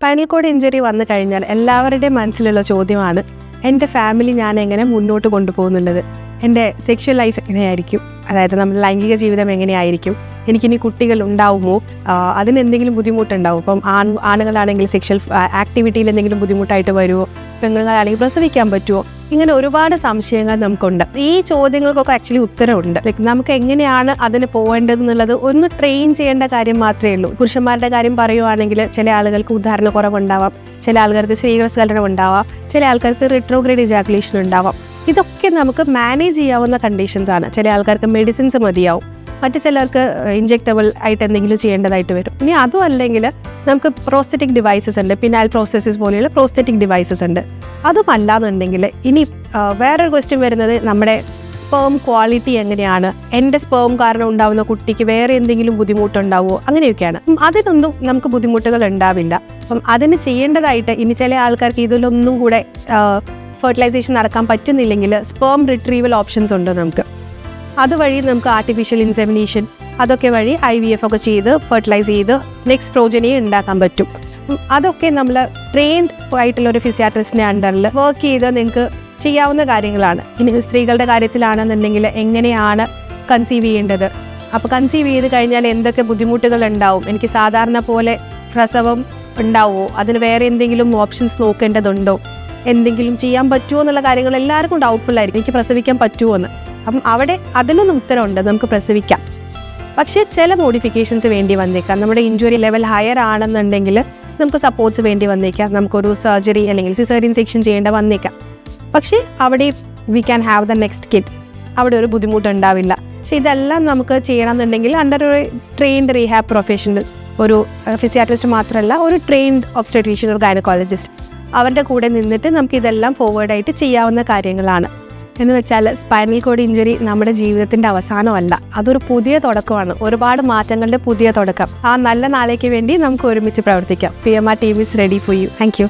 Spinal cord injury വന്നു കഴിഞ്ഞാൽ എല്ലാവരുടെയും മനസ്സിലുള്ള ചോദ്യമാണ് എന്റെ ഫാമിലി ഞാൻ എങ്ങനെ മുന്നോട്ട് കൊണ്ടുപോകുന്നുള്ളത്? എന്റെ സെക്ഷൽ ലൈഫ് എങ്ങനെയായിരിക്കും? അതായത് നമ്മുടെ ലൈംഗിക ജീവിതം എങ്ങനെയായിരിക്കും? എനിക്കിനി കുട്ടികൾ ഉണ്ടാവുമോ? അതിന് അതിനെന്തെങ്കിലും ബുദ്ധിമുട്ടുണ്ടാവും? ഇപ്പം ആൺ ആണുങ്ങളാണെങ്കിൽ സെക്ഷൽ ആക്ടിവിറ്റിയിൽ എന്തെങ്കിലും ബുദ്ധിമുട്ടായിട്ട് വരുമോ? പെണ്ണുങ്ങളാണെങ്കിൽ പ്രസവിക്കാൻ പറ്റുമോ? ഇങ്ങനെ ഒരുപാട് സംശയങ്ങൾ നമുക്കുണ്ട്. ഈ ചോദ്യങ്ങൾക്കൊക്കെ ആക്ച്വലി ഉത്തരവുണ്ട് ലൈക്ക് നമുക്ക് എങ്ങനെയാണ് അതിന് പോകേണ്ടത് എന്നുള്ളത് ഒന്ന് ട്രെയിൻ ചെയ്യേണ്ട കാര്യം മാത്രമേ ഉള്ളൂ. പുരുഷന്മാരുടെ കാര്യം പറയുവാണെങ്കിൽ ചില ആളുകൾക്ക് ഉദാഹരണ കുറവുണ്ടാവാം. ചില ആൾക്കാർക്ക് സ്ത്രീകസ്കലനം ഉണ്ടാവാം. ചില ആൾക്കാർക്ക് റിട്രോഗ്രേഡ് ഇജാക്കുലേഷൻ ഉണ്ടാവാം. ഇതൊക്കെ നമുക്ക് മാനേജ് ചെയ്യാവുന്ന കണ്ടീഷൻസ് ആണ്. ചില ആൾക്കാർക്ക് മെഡിസിൻസ് മതിയാവും. മറ്റു ചിലർക്ക് ഇഞ്ചെക്റ്റബിൾ ആയിട്ട് എന്തെങ്കിലും ചെയ്യേണ്ടതായിട്ട് വരും. ഇനി അതും അല്ലെങ്കിൽ നമുക്ക് പ്രോസ്തറ്റിക് ഡിവൈസസ് ഉണ്ട്. പിനാൽ പ്രോസസ്സസ് പോലെയുള്ള പ്രോസ്തറ്റിക് ഡിവൈസസ് ഉണ്ട്. അതും അല്ലാന്നുണ്ടെങ്കിൽ ഇനി വേറൊരു ക്വസ്റ്റ്യൻ വരുന്നത് നമ്മുടെ സ്പേം ക്വാളിറ്റി എങ്ങനെയാണ്? എന്റെ സ്പേം കാരണം ഉണ്ടാകുന്ന കുട്ടിക്ക് വേറെ എന്തെങ്കിലും ബുദ്ധിമുട്ടുണ്ടാവുമോ അങ്ങനെയൊക്കെയാണ്. അതിനൊന്നും നമുക്ക് ബുദ്ധിമുട്ടുകൾ ഉണ്ടാവില്ല. അപ്പം അതിന് ചെയ്യേണ്ടതായിട്ട് ഇനി ചില ആൾക്കാർക്ക് ഇതിലൊന്നും കൂടെ ഫെർട്ടിലൈസേഷൻ നടക്കാൻ പറ്റുന്നില്ലെങ്കിൽ സ്പേം റിട്രീവൽ ഓപ്ഷൻസ് ഉണ്ട് നമുക്ക്. അതുവഴി നമുക്ക് ആർട്ടിഫിഷ്യൽ ഇൻസെമിനേഷൻ അതൊക്കെ വഴി ഐ വി എഫ് ഒക്കെ ചെയ്ത് ഫെർട്ടിലൈസ് ചെയ്ത് നെക്സ്റ്റ് പ്രോജനിയെ ഉണ്ടാക്കാൻ പറ്റും. അതൊക്കെ നമ്മൾ ട്രെയിൻഡ് ആയിട്ടുള്ള ഒരു ഫിസിയാട്രിസ്റ്റിന്റെ അണ്ടറിൽ വർക്ക് ചെയ്ത് നിങ്ങൾക്ക് ചെയ്യാവുന്ന കാര്യങ്ങളാണ്. ഇനി സ്ത്രീകളുടെ കാര്യത്തിലാണെന്നുണ്ടെങ്കിൽ എങ്ങനെയാണ് കൺസീവ് ചെയ്യേണ്ടത്? അപ്പോൾ കൺസീവ് ചെയ്ത് കഴിഞ്ഞാൽ എന്തൊക്കെ ബുദ്ധിമുട്ടുകൾ ഉണ്ടാവും? എനിക്ക് സാധാരണ പോലെ പ്രസവം ഉണ്ടാവുമോ അതിന് വേറെ എന്തെങ്കിലും ഓപ്ഷൻസ് നോക്കേണ്ടതുണ്ടോ? എന്തെങ്കിലും ചെയ്യാൻ പറ്റുമോ എന്നുള്ള കാര്യങ്ങൾ എല്ലാവർക്കും ഡൗട്ട്ഫുൾ ആയിരിക്കും. എനിക്ക് പ്രസവിക്കാൻ പറ്റുമോ എന്ന്. അപ്പം അവിടെ അതിനൊന്നും ഉത്തരമുണ്ട് നമുക്ക് പ്രസവിക്കാം. പക്ഷേ ചില മോഡിഫിക്കേഷൻസ് വേണ്ടി വന്നേക്കാം. നമ്മുടെ ഇഞ്ചുറി ലെവൽ ഹയർ ആണെന്നുണ്ടെങ്കിൽ നമുക്ക് സപ്പോർട്ട്സ് വേണ്ടി വന്നേക്കാം. നമുക്കൊരു സർജറി അല്ലെങ്കിൽ സിസേറിയൻ സെക്ഷൻ ചെയ്യേണ്ട വന്നേക്കാം. പക്ഷേ അവിടെ we can have the next kid അവിടെ ഒരു ബുദ്ധിമുട്ടുണ്ടാവില്ല. പക്ഷേ ഇതെല്ലാം നമുക്ക് ചെയ്യണമെന്നുണ്ടെങ്കിൽ അണ്ടർ ഒരു ട്രെയിൻഡ് റീഹാബ് പ്രൊഫഷണൽ ഒരു ഫിസിയാട്രിസ്റ്റ് മാത്രമല്ല ഒരു ട്രെയിൻഡ് ഒബ്സ്റ്റട്രീഷ്യൻ ഒരു ഗൈനക്കോളജിസ്റ്റ് അവരുടെ കൂടെ നിന്നിട്ട് നമുക്ക് ഇതെല്ലാം ഫോർവേഡായിട്ട് ചെയ്യാവുന്ന കാര്യങ്ങളാണ്. എന്ന് വെച്ചാൽ സ്പൈനൽ കോഡ് ഇഞ്ചുറി നമ്മുടെ ജീവിതത്തിന്റെ അവസാനമല്ല. അതൊരു പുതിയ തുടക്കമാണ്. ഒരുപാട് മാറ്റങ്ങളുടെ പുതിയ തുടക്കം. ആ നല്ല നാളേക്ക് വേണ്ടി നമുക്ക് ഒരുമിച്ച് പ്രവർത്തിക്കാം. P M R team is ready for you thank you